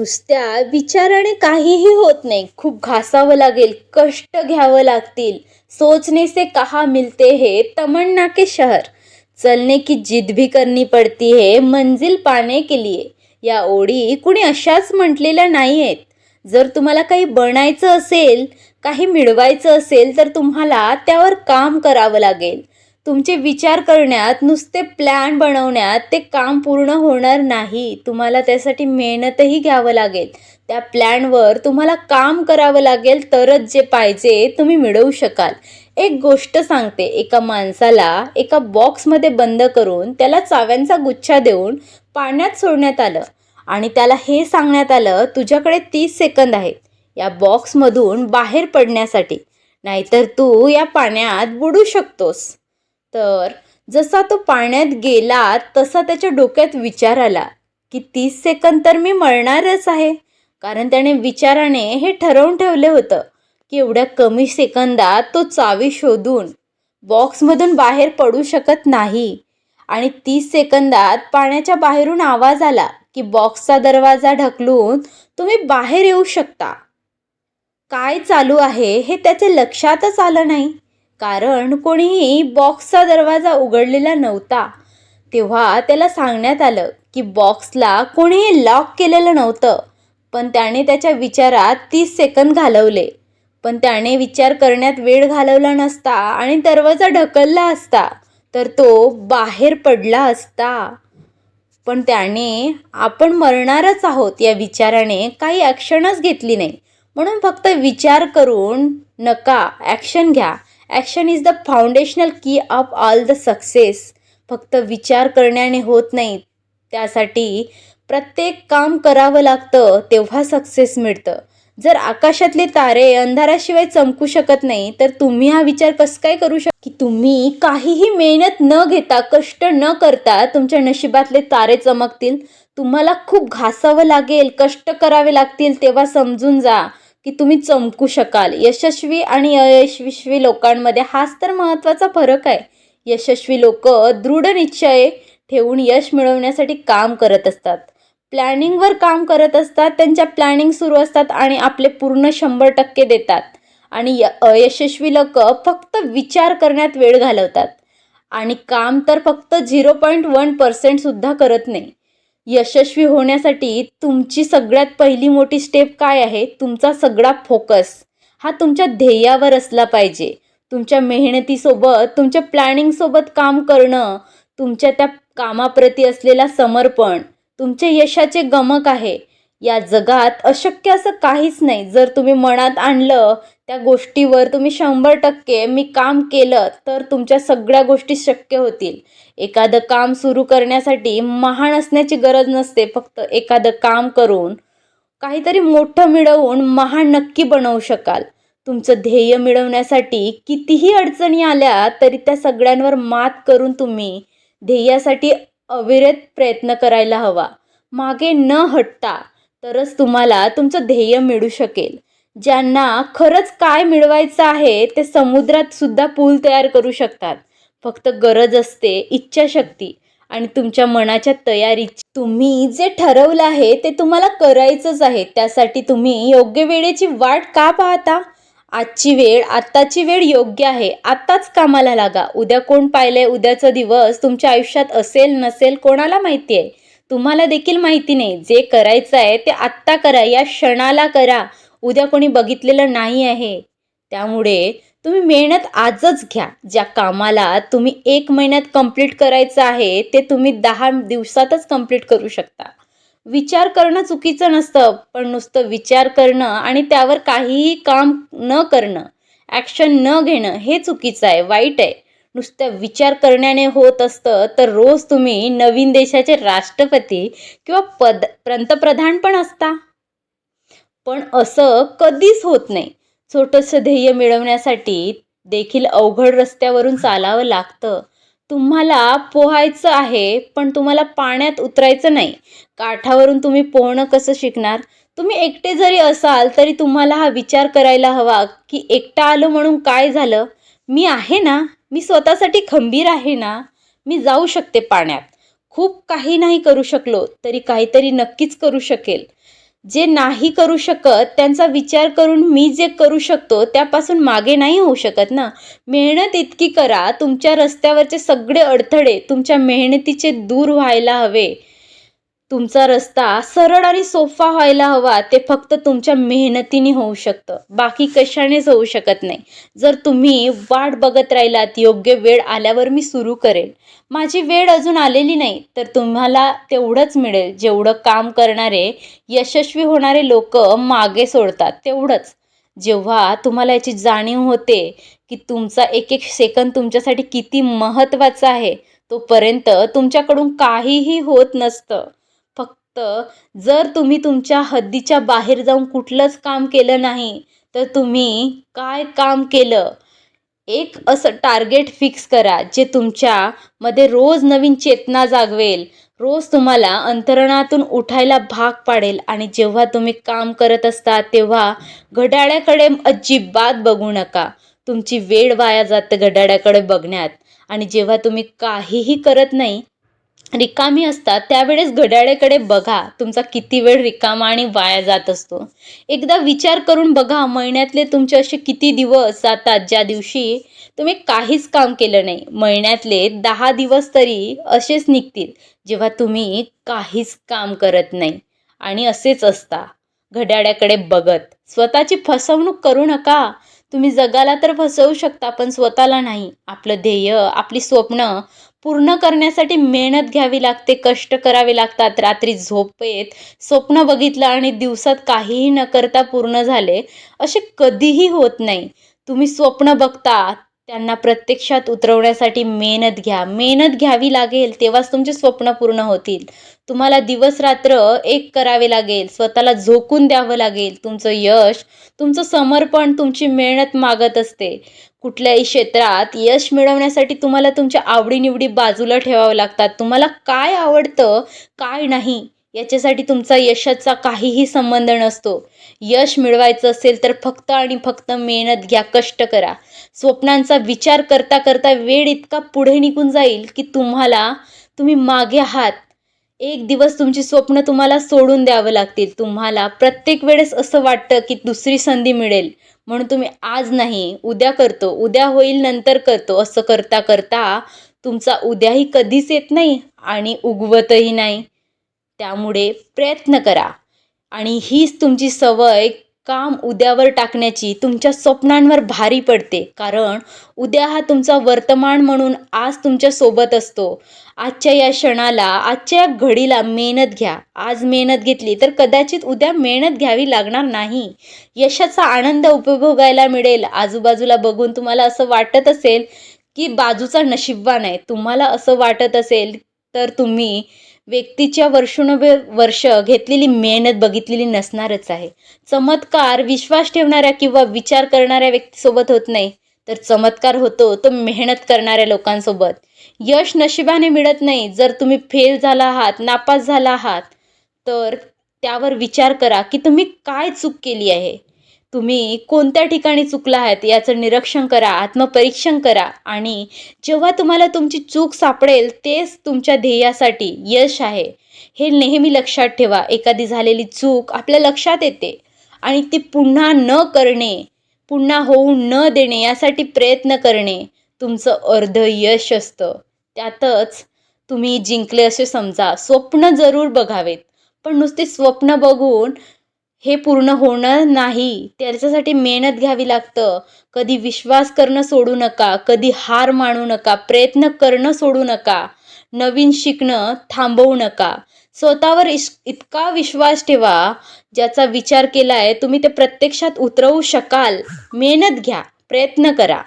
नुसत्या विचाराने काहीही होत नाही. खूप घासावं लागेल कष्ट घ्यावं लागतील. सोचने से कहा मिलते है तमन्ना के शहर. चलने की जिद भी करनी पडती है मंजिल पाने के लिए. या ओळी कुणी अशाच म्हटलेल्या नाही आहेत जर तुम्हाला काही बनायचं असेल काही मिळवायचं असेल तर तुम्हाला त्यावर काम करावं लागेल. तुमचे विचार करण्यात नुसते प्लॅन बनवण्यात ते काम पूर्ण होणार नाही. तुम्हाला त्यासाठी मेहनतही घ्यावं लागेल. त्या प्लॅनवर तुम्हाला काम करावं लागेल तरच जे पाहिजे तुम्ही मिळवू शकाल. एक गोष्ट सांगते एका माणसाला एका बॉक्समध्ये बंद करून त्याला चाव्यांचा गुच्छा देऊन पाण्यात सोडण्यात आलं आणि त्याला हे सांगण्यात आलं तुझ्याकडे तीस सेकंद आहेत या बॉक्समधून बाहेर पडण्यासाठी. नाहीतर तू या पाण्यात बुडू शकतोस. तर जसा तो पाण्यात गेला तसा त्याच्या डोक्यात विचार आला की तीस सेकंद तर मी मरणारच आहे. कारण त्याने विचाराने हे ठरवून ठेवले होतं की एवढ्या कमी सेकंदात तो चावी शोधून बॉक्समधून बाहेर पडू शकत नाही. आणि तीस सेकंदात पाण्याच्या बाहेरून आवाज आला की बॉक्सचा दरवाजा ढकलून तुम्ही बाहेर येऊ शकता. काय चालू आहे हे त्याच्या लक्षातच आलं नाही. कारण कोणीही बॉक्सचा दरवाजा उघडलेला नव्हता. तेव्हा त्याला सांगण्यात आलं की बॉक्सला कोणीही लॉक केलेलं नव्हतं. पण त्याने त्याच्या विचारात तीस सेकंद घालवले. पण त्याने विचार करण्यात वेळ घालवला नसता आणि दरवाजा ढकलला असता. तर तो बाहेर पडला असता. पण त्याने आपण मरणारच आहोत या विचाराने काही ॲक्शनच घेतली नाही. म्हणून फक्त विचार करून नका ॲक्शन घ्या. Action is the foundational key of all the success फक्त विचार करण्याने होत नाही. त्यासाठी प्रत्येक काम करावं लागतं तेव्हा सक्सेस मिळतं. जर आकाशातले तारे अंधाराशिवाय चमकू शकत नाही तर तुम्ही हा विचार कसं काय करू शक की तुम्ही काहीही मेहनत न घेता कष्ट न करता तुमच्या नशिबातले तारे चमकतील. तुम्हाला खूप घासावं लागेल कष्ट करावे लागतील तेव्हा समजून जा. की तुम्ही चमकू शकाल. यशस्वी आणि अयशस्वी लोकांमध्ये हाच तर महत्त्वाचा फरक आहे. यशस्वी लोक दृढ निश्चय ठेवून यश मिळवण्यासाठी काम करत असतात. प्लॅनिंगवर काम करत असतात त्यांच्या प्लॅनिंग सुरू असतात आणि आपले पूर्ण शंभर टक्के देतात. आणि य अयशस्वी लोक फक्त विचार करण्यात वेळ घालवतात. आणि काम तर फक्त झिरो पॉईंट वन पर्सेंटसुद्धा करत नाही. यशस्वी होण्यासाठी तुमची सगळ्यात पहिली मोठी स्टेप काय आहे? तुमचा सगळा फोकस हा तुमच्या ध्येयावर असला पाहिजे. तुमच्या मेहनतीसोबत तुमच्या प्लॅनिंगसोबत काम करणं तुमच्या त्या कामाप्रती असलेला समर्पण तुमचे यशाचे गमक आहे. या जगात अशक्य असं काहीच नाही. जर तुम्ही मनात आणलं त्या गोष्टीवर तुम्ही शंभर टक्के मी काम केलं तर तुमच्या सगळ्या गोष्टी शक्य होतील. एखादं काम सुरू करण्यासाठी महान असण्याची गरज नसते फक्त एखादं काम करून काहीतरी मोठं मिळवून महान नक्की बनवू शकाल. तुमचं ध्येय मिळवण्यासाठी कितीही अडचणी आल्या तरी त्या सगळ्यांवर मात करून तुम्ही ध्येयासाठी अविरत प्रयत्न करायला हवा. मागे न हटता तरच तुम्हाला तुमचं ध्येय मिळू शकेल. ज्यांना खरंच काय मिळवायचं आहे ते समुद्रात सुद्धा पूल तयार करू शकतात. फक्त गरज असते इच्छाशक्ती. आणि तुमच्या मनाच्या तयारी तुम्ही जे ठरवलं आहे ते तुम्हाला करायचंच आहे. त्यासाठी तुम्ही योग्य वेळेची वाट का पाहता? आजची वेळ आत्ताची वेळ योग्य आहे. आत्ताच कामाला लागा. उद्या कोण पाहिलंय? उद्याचा दिवस तुमच्या आयुष्यात असेल नसेल कोणाला माहिती आहे? तुम्हाला देखील माहिती नाही. जे करायचं आहे ते आत्ता करा. या क्षणाला करा. उद्या कोणी बघितलेलं नाही आहे. त्यामुळे तुम्ही मेहनत आजच घ्या. ज्या कामाला तुम्ही एक महिन्यात कंप्लीट करायचं आहे ते तुम्ही दहा दिवसातच कंप्लीट करू शकता. विचार करणं चुकीचं नसतं पण नुसतं विचार करणं आणि त्यावर काहीही काम न करणं ॲक्शन न घेणं हे चुकीचं आहे वाईट आहे. नुसतं विचार करण्याने होत असतं तर रोज तुम्ही नवीन देशाचे राष्ट्रपती किंवा पद पंतप्रधान पण असता. पण असं कधीच होत नाही. छोटंसं ध्येय मिळवण्यासाठी देखील अवघड रस्त्यावरून चालावं लागतं. तुम्हाला पोहायचं आहे पण तुम्हाला पाण्यात उतरायचं नाही. काठावरून तुम्ही पोहणं कसं शिकणार? तुम्ही एकटे जरी असाल तरी तुम्हाला हा विचार करायला हवा की एकटा आलो म्हणून काय झालं? मी आहे ना? मी स्वतःसाठी खंबीर आहे ना? मी जाऊ शकते पाण्यात. खूप काही नाही करू शकलो तरी काहीतरी नक्कीच करू शकेल. जे नाही करू शकत त्यांचा विचार करून मी जे करू शकतो त्यापासून मागे नाही होऊ शकत ना. मेहनत इतकी करा तुमच्या रस्त्यावरचे सगळे अडथळे तुमच्या मेहनतीचे दूर व्हायला हवे. तुमचा रस्ता सरळ आणि सोफा व्हायला हवा ते फक्त तुमच्या मेहनतीने होऊ शकतं. बाकी कशानेच होऊ शकत नाही. जर तुम्ही वाट बघत राहिलात योग्य वेळ आल्यावर मी सुरू करेल. माझी वेळ अजून आलेली नाही तर तुम्हाला तेवढंच मिळेल. जेवढं काम करणारे यशस्वी होणारे लोक मागे सोडतात तेवढंच. जेव्हा तुम्हाला याची जाणीव होते की तुमचा एक एक सेकंद तुमच्यासाठी किती महत्त्वाचा आहे तोपर्यंत तुमच्याकडून काहीही होत नसतं. जर तुम्ही तुमच्या हद्दीच्या बाहेर जाऊन कुठलंच काम केलं नाही तर तुम्ही काय काम केलं? एक असं टार्गेट फिक्स करा जे तुमच्यामध्ये रोज नवीन चेतना जागवेल. रोज तुम्हाला अंतरणातून उठायला भाग पाडेल आणि जेव्हा तुम्ही काम करत असता तेव्हा घड्याळ्याकडे अजिबात बघू नका. तुमची वेळ वाया जाते घड्याळ्याकडे बघण्यात. आणि जेव्हा तुम्ही काहीही करत नाही रिकामी असतात त्यावेळेस घड्याळेकडे बघा तुमचा किती वेळ रिकामा आणि वाया जात असतो. एकदा विचार करून बघा महिन्यातले तुमचे असे किती दिवस जातात ज्या दिवशी तुम्ही काहीच काम केलं नाही. महिन्यातले दहा दिवस तरी असेच निघतील जेव्हा तुम्ही काहीच काम करत नाही. आणि असेच असता. घड्याळ्याकडे बघत. स्वतःची फसवणूक करू नका. तुम्ही जगाला तर फसवू शकता पण स्वतःला नाही. आपलं ध्येय आपली स्वप्न पूर्ण करण्यासाठी मेहनत घ्यावी लागते कष्ट करावे लागतात. रात्री झोपेत स्वप्न बघितलं आणि दिवसात काहीही न करता पूर्ण झाले असे कधीही होत नाही. तुम्ही स्वप्न बघता त्यांना प्रत्यक्षात उतरवण्यासाठी मेहनत घ्या. मेहनत घ्यावी लागेल तेव्हाच तुमचे स्वप्न पूर्ण होतील. तुम्हाला दिवस रात्र एक करावे लागेल स्वतःला झोकून द्यावं लागेल. तुमचं यश तुमचं समर्पण तुमची मेहनत मागत असते. कुठल्याही क्षेत्रात यश मिळवण्यासाठी तुम्हाला तुमच्या आवडीनिवडी बाजूला ठेवावं लागतात. तुम्हाला काय आवडतं काय नाही. याच्यासाठी तुमचा यशाचा काहीही संबंध नसतो. यश मिळवायचं असेल तर फक्त आणि फक्त मेहनत घ्या कष्ट करा. स्वप्नांचा विचार करता करता वेळ इतका पुढे निघून जाईल की तुम्हाला तुम्ही मागे आहात. एक दिवस तुमची स्वप्न तुम्हाला सोडून द्यावं लागतील. तुम्हाला प्रत्येक वेळेस असं वाटतं की दुसरी संधी मिळेल. म्हणून तुम्ही आज नाही उद्या करतो. उद्या होईल नंतर करतो. असं करता करता तुमचा उद्याही कधीच येत नाही आणि उगवतही नाही. त्यामुळे प्रयत्न करा. आणि हीच तुमची सवय काम उद्यावर टाकण्याची तुमच्या स्वप्नांवर भारी पडते. कारण उद्या हा तुमचा वर्तमान म्हणून आज तुमच्यासोबत असतो. आजच्या या क्षणाला आजच्या या घडीला मेहनत घ्या. आज मेहनत घेतली तर कदाचित उद्या मेहनत घ्यावी लागणार नाही. यशाचा आनंद उपभोगायला मिळेल. आजूबाजूला बघून तुम्हाला असं वाटत असेल की बाजूचा नशीबवान आहे. तुम्हाला असं वाटत असेल तर तुम्ही व्यक्तीच्या वर्षोनवे वर्ष घेतलेली मेहनत बघितलेली नसणारच आहे. चमत्कार विश्वास ठेवणाऱ्या किंवा विचार करणाऱ्या व्यक्तीसोबत होत नाही. तर चमत्कार होतो तो मेहनत करणाऱ्या लोकांसोबत. यश नशिबाने मिळत नाही. जर तुम्ही फेल झाला आहात नापास झाला आहात तर त्यावर विचार करा की तुम्ही काय चूक केली आहे? तुम्ही कोणत्या ठिकाणी चुकला आहात याचं निरीक्षण करा आत्मपरीक्षण करा आणि जेव्हा तुम्हाला तुमची चूक सापडेल तेच तुमच्या ध्येयासाठी यश आहे. हे नेहमी लक्षात ठेवा. एखादी झालेली चूक आपल्या लक्षात येते आणि ती पुन्हा न करणे पुन्हा होऊ न देणे यासाठी प्रयत्न करणे तुमचं अर्ध यश असतं. त्यातच तुम्ही जिंकले असे समजा. स्वप्न जरूर बघावेत. पण नुसते स्वप्न बघून हे पूर्ण होणं नाही. त्याच्यासाठी मेहनत घ्यावी लागतं. कधी विश्वास करणं सोडू नका. कधी हार मानू नका. प्रयत्न करणं सोडू नका. नवीन शिकणं थांबवू नका. स्वतःवर इस इतका विश्वास ठेवा ज्याचा विचार केला आहे तुम्ही ते प्रत्यक्षात उतरवू शकाल. मेहनत घ्या. प्रयत्न करा.